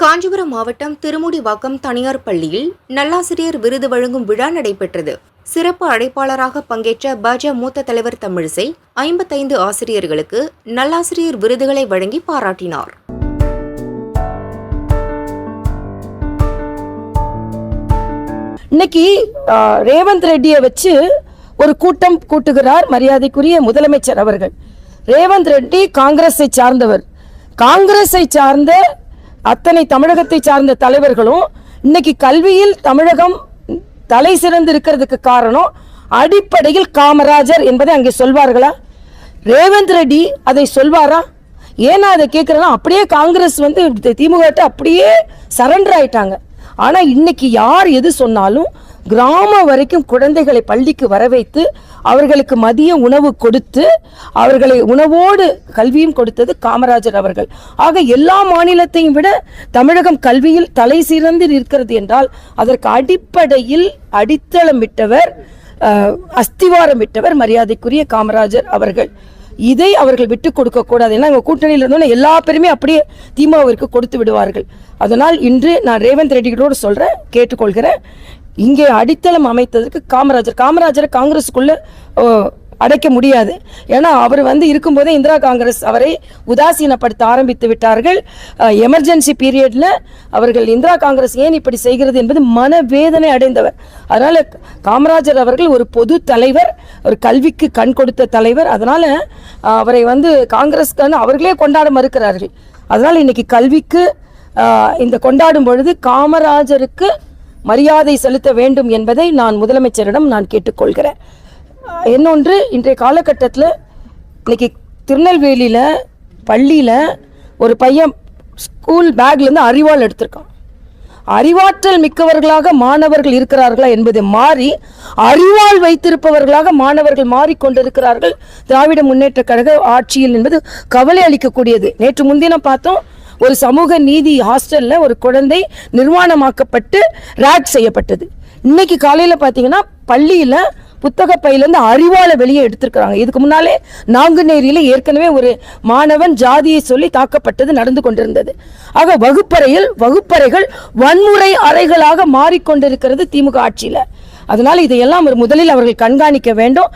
காஞ்சிபுரம் மாவட்டம் திருமுடிவாக்கம் தனியார் பள்ளியில் நல்லாசிரியர் விருது வழங்கும் விழா நடைபெற்றது. சிறப்பு அழைப்பாளராக பங்கேற்ற பாஜ மூத்த தலைவர் தமிழிசை ஐம்பத்தைந்து ஆசிரியர்களுக்கு நல்லாசிரியர் விருதுகளை வழங்கி பாராட்டினார். இன்னைக்கு ரேவந்த் ரெட்டியை வச்சு ஒரு கூட்டம் கூட்டுகிறார் மரியாதைக்குரிய முதலமைச்சர் அவர்கள். ரேவந்த் ரெட்டி காங்கிரஸை சார்ந்தவர். காங்கிரஸை சார்ந்த அத்தனை தமிழகத்தை சார்ந்த தலைவர்களும் இன்னைக்கு கல்வியில் தமிழகம் தலை சிறந்து இருக்கிறதுக்கு காரணம் அடிப்படையில் காமராஜர் என்பதை அங்கே சொல்வார்களா? ரேவந்த் ரெட்டி அதை சொல்வாரா? ஏன்னா அதை கேட்குறேன்னா அப்படியே காங்கிரஸ் வந்து திமுக அப்படியே சரண்டர் ஆயிட்டாங்க. ஆனால் இன்னைக்கு யார் எது சொன்னாலும் கிராமம் வரைக்கும் குழந்தைகளை பள்ளிக்கு வர வைத்து அவர்களுக்கு மதிய உணவு கொடுத்து அவர்களை உணவோடு கல்வியும் கொடுத்தது காமராஜர் அவர்கள். ஆக எல்லா மாநிலத்தையும் விட தமிழகம் கல்வியில் தலை சிறந்து நிற்கிறது என்றால் அதற்கு அடிப்படையில் அடித்தளமிட்டவர் விட்டவர் அஸ்திவாரம் விட்டவர் மரியாதைக்குரிய காமராஜர் அவர்கள். இதை அவர்கள் விட்டு கொடுக்க கூடாது. ஏன்னா இவங்க கூட்டணியில் இருந்தோன்னா எல்லா பேருமே அப்படியே திமுகவிற்கு கொடுத்து விடுவார்கள். அதனால் இன்று நான் ரேவந்த் ரெட்டிகளோடு சொல்கிறேன் கேட்டுக்கொள்கிறேன். இங்கே அடித்தளம் அமைத்ததற்கு காமராஜர் காமராஜரை காங்கிரஸுக்குள்ள அடைக்க முடியாது. ஏன்னா அவர் வந்து இருக்கும்போதே இந்திரா காங்கிரஸ் அவரை உதாசீனப்படுத்த ஆரம்பித்து விட்டார்கள். எமர்ஜென்சி பீரியடில் அவர்கள் இந்திரா காங்கிரஸ் ஏன் இப்படி செய்கிறது என்பது மனவேதனை அடைந்தவர். அதனால் காமராஜர் அவர்கள் ஒரு பொது தலைவர் ஒரு கல்விக்கு கண் கொடுத்த தலைவர். அதனால் அவரை வந்து காங்கிரஸ்கான அவர்களே கொண்டாட மறுக்கிறார்கள். அதனால் இன்னைக்கு கல்விக்கு இந்த கொண்டாடும் பொழுது காமராஜருக்கு மரியாதை செலுத்த வேண்டும் என்பதை நான் முதலமைச்சரிடம் நான் கேட்டுக்கொள்கிறேன். இன்னொன்று இன்றைய காலகட்டத்தில் இன்னைக்கு திருநெல்வேலியில் பள்ளியில் ஒரு பையன் ஸ்கூல் பேக்லேருந்து அறிவாள் எடுத்திருக்கான். அறிவாற்றல் மிக்கவர்களாக மாணவர்கள் இருக்கிறார்களா என்பது மாறி அறிவால் வைத்திருப்பவர்களாக மாணவர்கள் மாறிக்கொண்டிருக்கிறார்கள் திராவிட முன்னேற்ற கழக ஆட்சியில் என்பது கவலை அளிக்கக்கூடியது. நேற்று முன்தினம் பார்த்தோம் ஒரு சமூக நீதி ஹாஸ்டல்ல ஒரு குழந்தை நிர்வாணமாக்கப்பட்டு ரேக் செய்யப்பட்டது. இன்னைக்கு காலையில பாத்தீங்கன்னா பள்ளியில புத்தக பையிலேருந்து அறிவாளை வெளியே எடுத்திருக்கிறாங்க. இதுக்கு முன்னாலே நாங்குநேரியில் ஏற்கனவே ஒரு மாணவன் ஜாதியை சொல்லி தாக்கப்பட்டது நடந்து கொண்டிருந்தது. ஆக வகுப்பறையில் வகுப்பறைகள் வன்முறை அறைகளாக மாறிக்கொண்டிருக்கிறது திமுக ஆட்சியில். அதனால் இதையெல்லாம் முதலில் அவர்கள் கண்காணிக்க வேண்டும்.